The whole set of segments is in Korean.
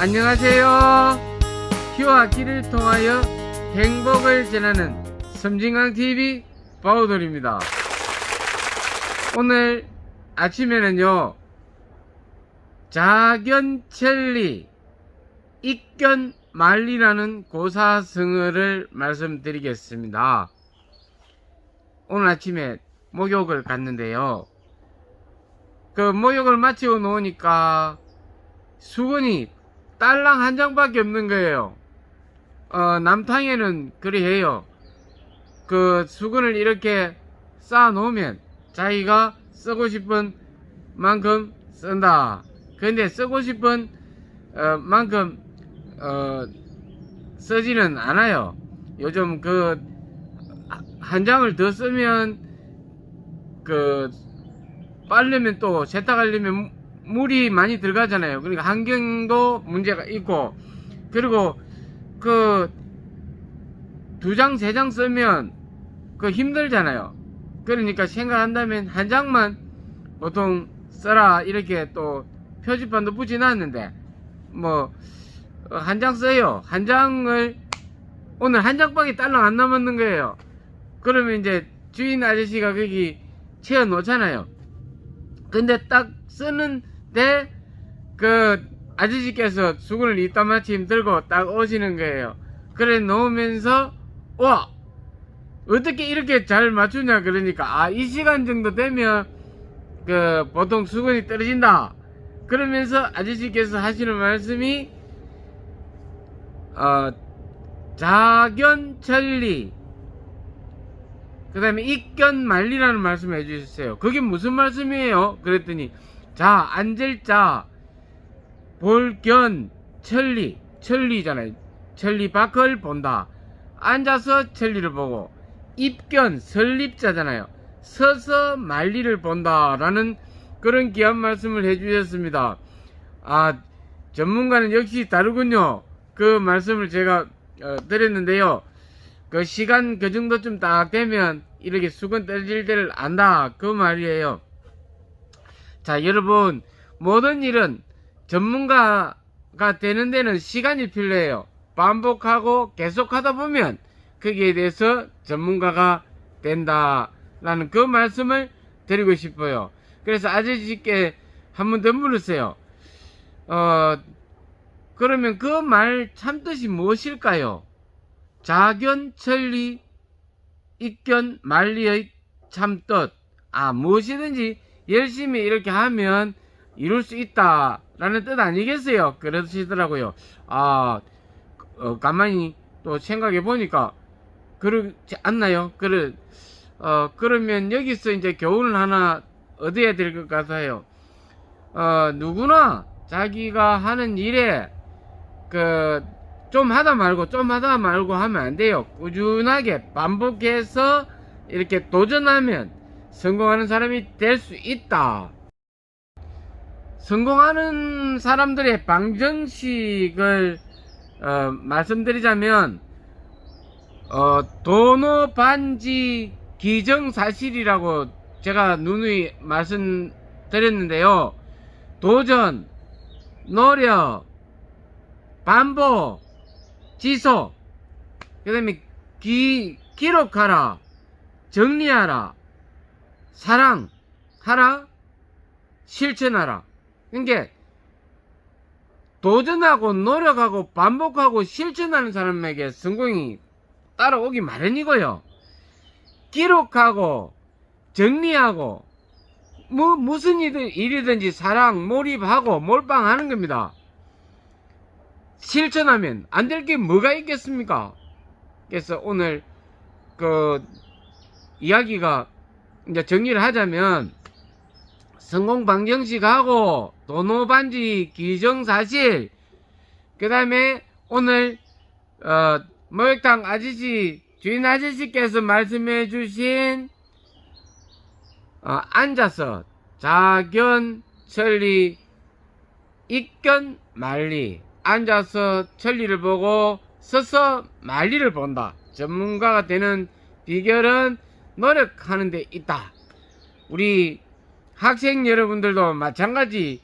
안녕하세요. 키와 길을 통하여 행복을 전하는 섬진강TV 바우돌입니다. 오늘 아침에는요, 자견천리, 익견만리라는 고사성어를 말씀드리겠습니다. 오늘 아침에 목욕을 갔는데요. 그 목욕을 마치고 놓으니까 수건이 딸랑 한 장밖에 없는 거예요. 어, 남탕에는 그리 해요. 그 수건을 이렇게 쌓아 놓으면 자기가 쓰고 싶은 만큼 쓴다. 근데 쓰고 싶은 어, 만큼 어, 쓰지는 않아요. 요즘 그 한 장을 더 쓰면 그 빨려면 또 세탁하려면 물이 많이 들어가잖아요. 그러니까 환경도 문제가 있고 그리고 그 두 장, 세 장 쓰면 그 힘들잖아요. 그러니까 생각한다면 한 장만 보통 써라 이렇게 또 표지판도 붙여놨는데 뭐 한 장 써요. 한 장을 오늘 한 장밖에 딸랑 안 남았는 거예요. 그러면 이제 주인 아저씨가 거기 채워 놓잖아요. 근데 딱 쓰는 데그 아저씨께서 수건을 이따 마침 들고 딱 오시는 거예요. 그래 놓으면서 와 어떻게 이렇게 잘 맞추냐 그러니까 아 이 시간 정도 되면 그 보통 수건이 떨어진다. 그러면서 아저씨께서 하시는 말씀이 어 자견천리 그 다음에 입견만리라는 말씀을 해주셨어요. 그게 무슨 말씀이에요? 그랬더니 자 앉을 자 볼견 천리 천리잖아요. 천리 밖을 본다. 앉아서 천리를 보고 입견 설립자잖아요. 서서 만리를 본다 라는 그런 귀한 말씀을 해주셨습니다. 아 전문가는 역시 다르군요. 그 말씀을 제가 어, 드렸는데요. 그 시간 그 정도쯤 딱 되면 이렇게 수건 떨어질 때를 안다 그 말이에요 자 여러분 모든 일은 전문가가 되는 데는 시간이 필요해요. 반복하고 계속하다 보면 거기에 대해서 전문가가 된다라는 그 말씀을 드리고 싶어요. 그래서 아저씨께 한 번 더 물으세요. 어 그러면 그 말 참뜻이 무엇일까요? 자견 천리 입견 만리의 참뜻. 아 무엇이든지 열심히 이렇게 하면 이룰 수 있다 라는 뜻 아니겠어요? 그러시더라고요. 아 어, 가만히 또 생각해 보니까 그렇지 않나요? 그래 어 그러면 여기서 이제 교훈을 하나 얻어야 될 것 같아요. 어 누구나 자기가 하는 일에 그 좀 하다 말고 좀 하다 말고 하면 안 돼요. 꾸준하게 반복해서 이렇게 도전하면 성공하는 사람이 될 수 있다. 성공하는 사람들의 방정식을 어, 말씀드리자면 어, 도노 반지 기정사실이라고 제가 누누이 말씀드렸는데요. 도전, 노력, 반복, 지속, 그 다음에 기, 기록하라, 정리하라, 사랑하라, 실천하라. 그러니까 도전하고 노력하고 반복하고 실천하는 사람에게 성공이 따라오기 마련이고요. 기록하고 정리하고 뭐 무슨 일이- 일이든지 사랑 몰입하고 몰빵하는 겁니다. 실천하면 안 될 게 뭐가 있겠습니까? 그래서 오늘 그 이야기가 이제 정리를 하자면 성공 방정식하고 도노 반지 기정사실 그 다음에 오늘 어, 목욕탕 아저씨 주인 아저씨께서 말씀해 주신 어, 앉아서 자견 천리 입견 만리 앉아서 천리를 보고 서서 만리를 본다. 전문가가 되는 비결은 노력하는 데 있다 우리 학생 여러분들도 마찬가지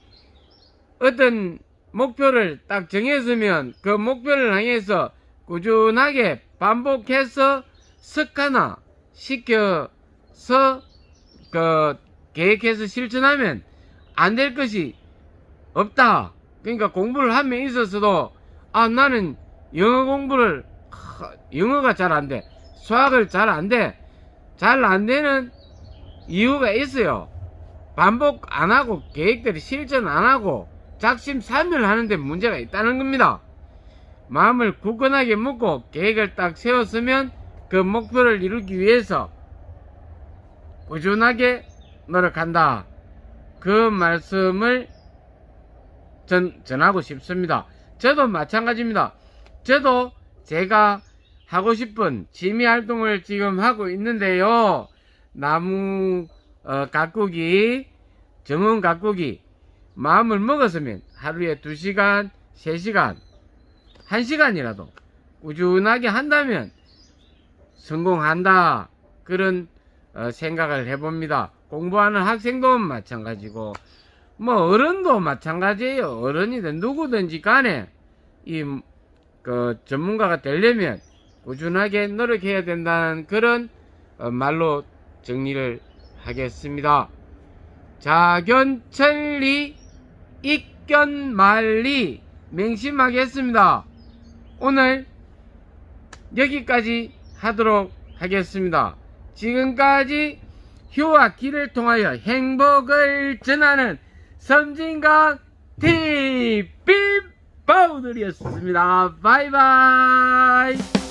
어떤 목표를 딱 정했으면 그 목표를 향해서 꾸준하게 반복해서 습관화 시켜서 그 계획해서 실천하면 안 될 것이 없다. 그러니까 공부를 하면 있어서도 아 나는 영어 공부를 하, 영어가 잘 안 돼. 수학을 잘 안 돼. 잘 안 되는 이유가 있어요. 반복 안 하고 계획대로 실천 안 하고 작심삼일 하는데 문제가 있다는 겁니다. 마음을 굳건하게 먹고 계획을 딱 세웠으면 그 목표를 이루기 위해서 꾸준하게 노력한다. 그 말씀을 전, 전하고 싶습니다. 저도 마찬가지입니다. 저도 제가 하고 싶은 취미 활동을 지금 하고 있는데요. 나무 어, 가꾸기, 정원 가꾸기 마음을 먹었으면 하루에 2시간, 3시간, 1시간이라도 꾸준하게 한다면 성공한다. 그런 어, 생각을 해봅니다. 공부하는 학생도 마찬가지고 뭐 어른도 마찬가지예요. 어른이든 누구든지 간에 이 그 전문가가 되려면 꾸준하게 노력해야 된다는 그런 어, 말로 정리를 하겠습니다. 자견천리 입견만리 맹심하겠습니다. 오늘 여기까지 하도록 하겠습니다. 지금까지 휴와 길을 통하여 행복을 전하는 섬진강 TV 바우들이었습니다. 바이바이.